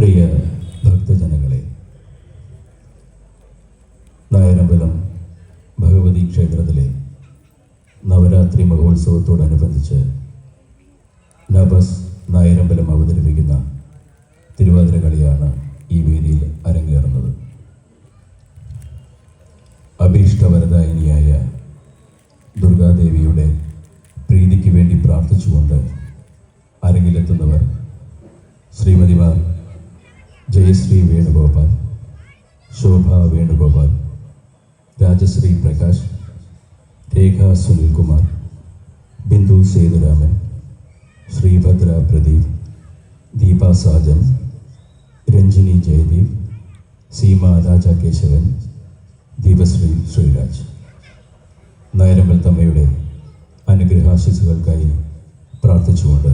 പ്രിയ ഭക്തജനങ്ങളെ നായരമ്പലം ഭഗവതി ക്ഷേത്രത്തിലെ നവരാത്രി മഹോത്സവത്തോടനുബന്ധിച്ച് രേഖ സുനിൽകുമാർ ബിന്ദു സേതുരാമൻ ശ്രീഭദ്ര പ്രദീപ് ദീപ സാജൻ രഞ്ജിനി ജയദീപ് സീമ രാജാകേശവൻ ദീപശ്രീ ശ്രീരാജ്. നയരമ്പൽ തമ്മയുടെ അനുഗ്രഹാശിസുകൾക്കായി പ്രാർത്ഥിച്ചുകൊണ്ട്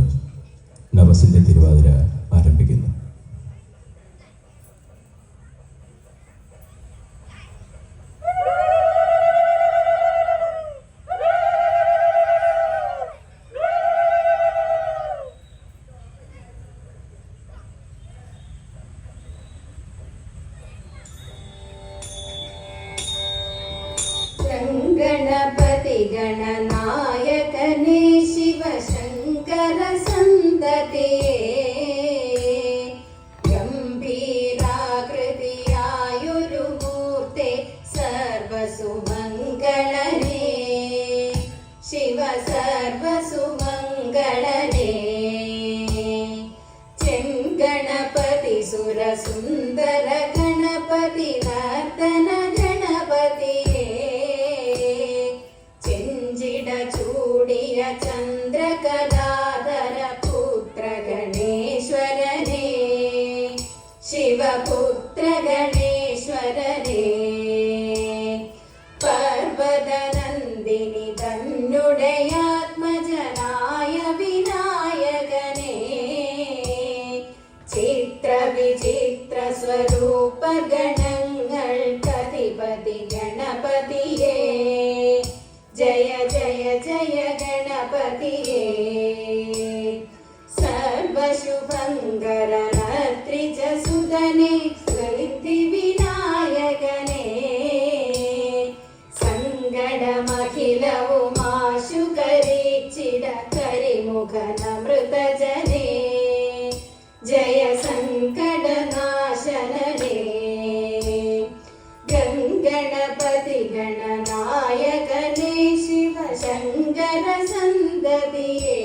നവസിന്റെ തിരുവാതിര ആരംഭിക്കുന്നു. പർവതനന്ദിനി തന്നുടയാത്മജനായ വിനായകനേ. ചിത്ര വിചിത്ര സ്വരൂപ ഗണങ്ങൾ കതിപതി ഗണപതിയേ. ജയ ജയ ജയ ഗണപതിയേ. സർവശുഭങ്കരനത്രിജ ಗಣಪತಿ ಗಣನಾಯಕನೇ ಶಿವಶಂಕರ ಸಂದದಿಯೇ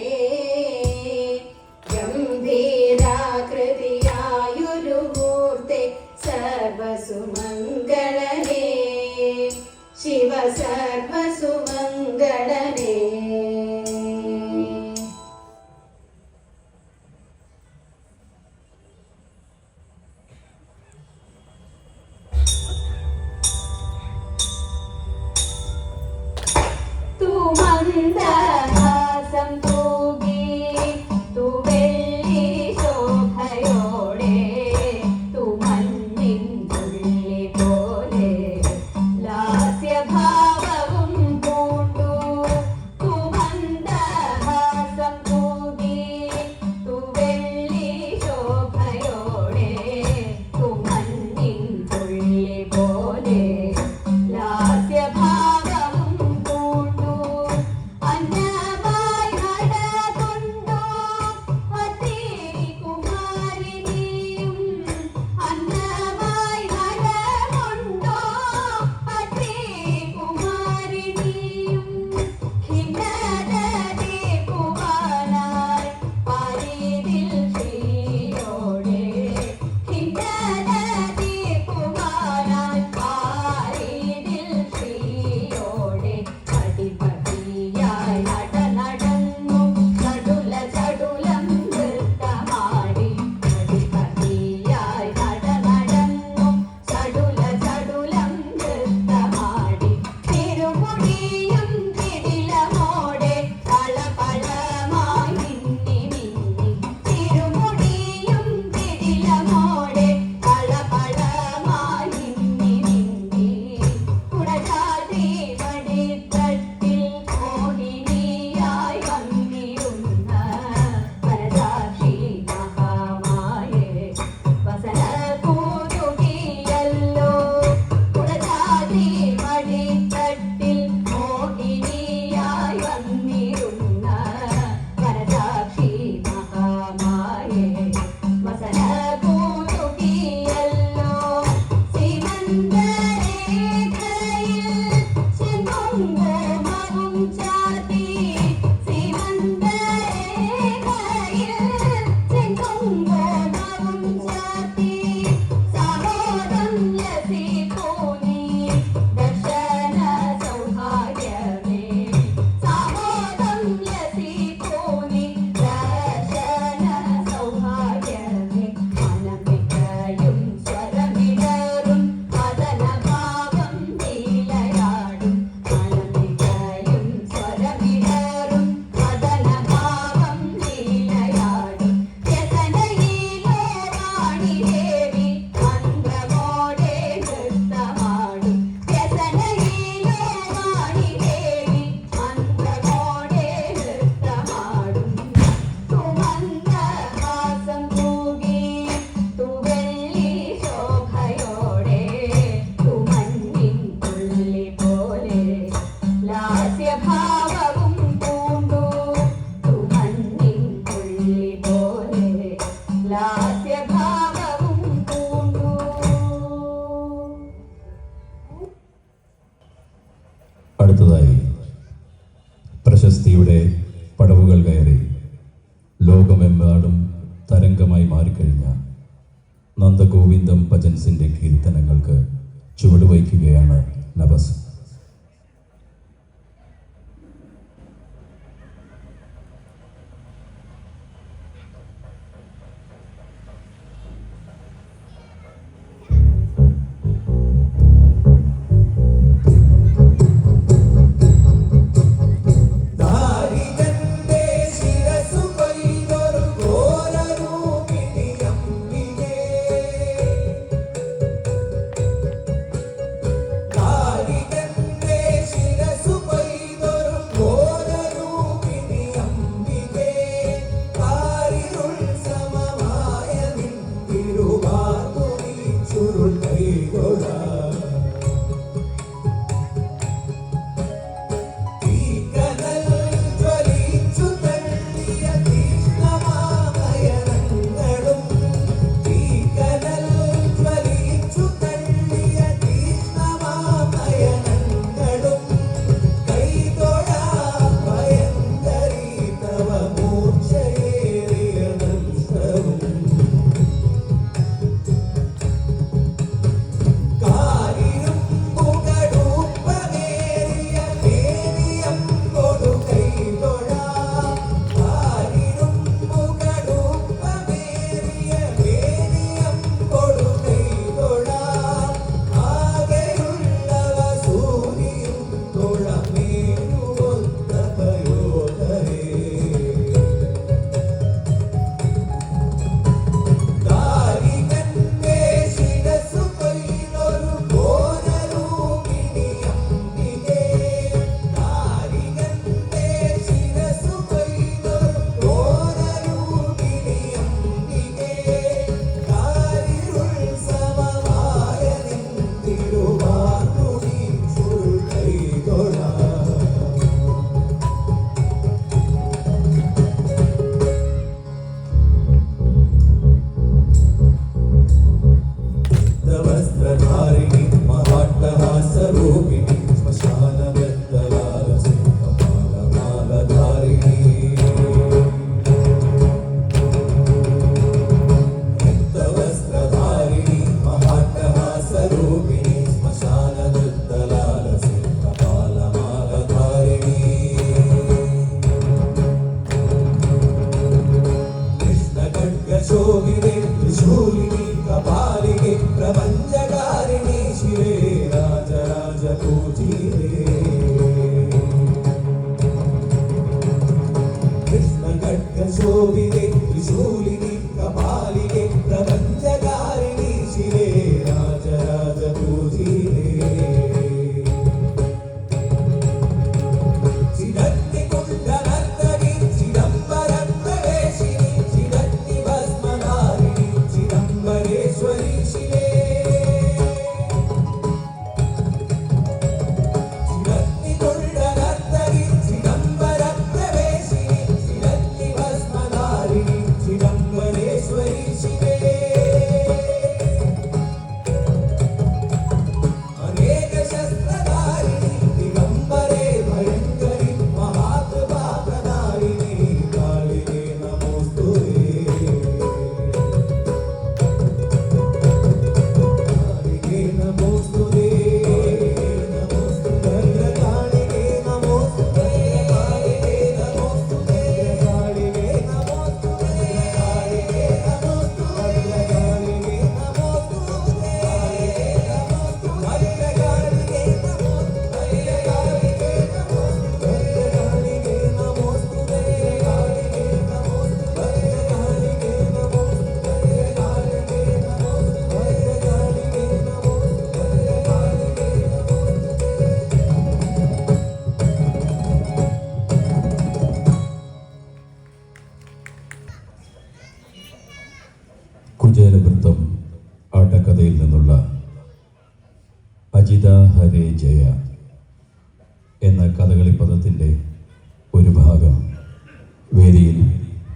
വേദിയിൽ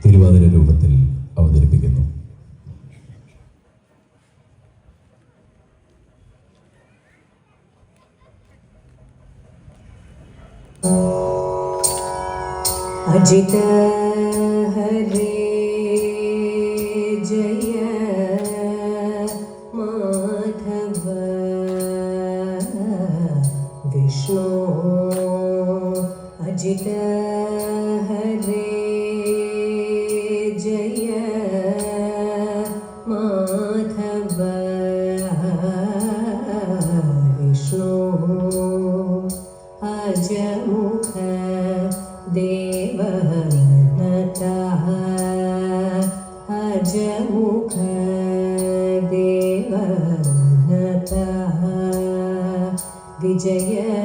തിരുവാതിര രൂപത്തിൽ അവതരിപ്പിക്കുന്നു. അജിത गज मुख देव अज मुख देव विजय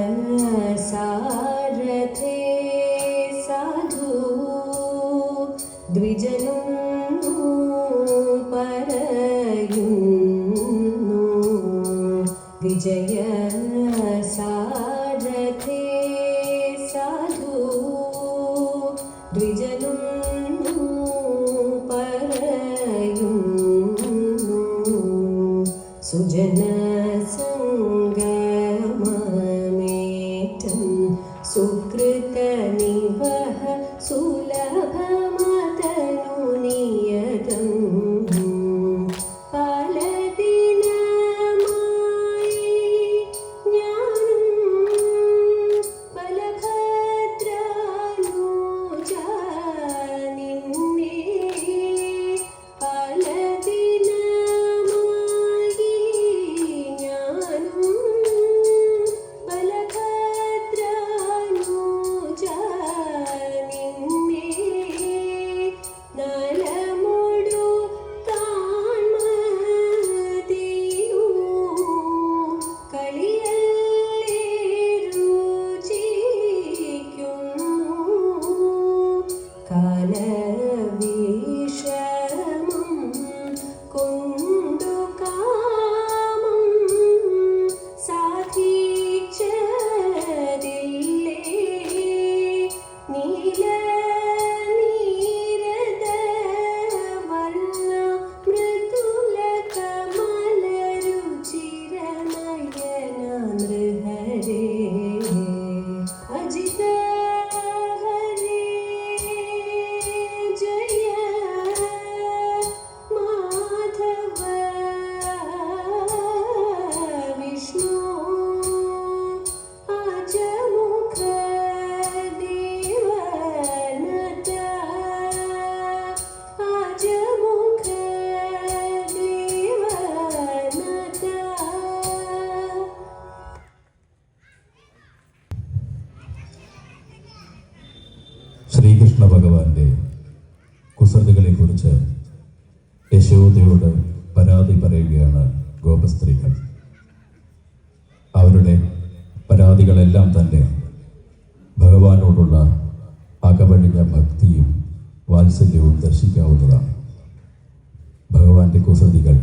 പെന്തക്കോസതികൾ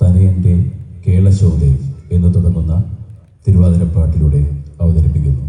തനയന്റെ കേളശോധ എന്ന് തുടങ്ങുന്ന തിരുവാതിരപ്പാട്ടിലൂടെ അവതരിപ്പിക്കുന്നു.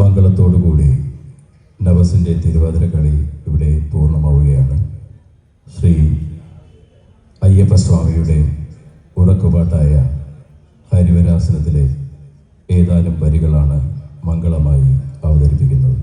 മംഗളത്തോടുകൂടി നവസിന്റെ തിരുവാതിര കളി ഇവിടെ പൂർണമാവുകയാണ്. ശ്രീ അയ്യപ്പസ്വാമിയുടെ ഉറക്കുപാട്ടായ ഹരിവരാസനത്തിലെ ഏതാനും വരികളാണ് മംഗളമായി അവതരിപ്പിക്കുന്നത്.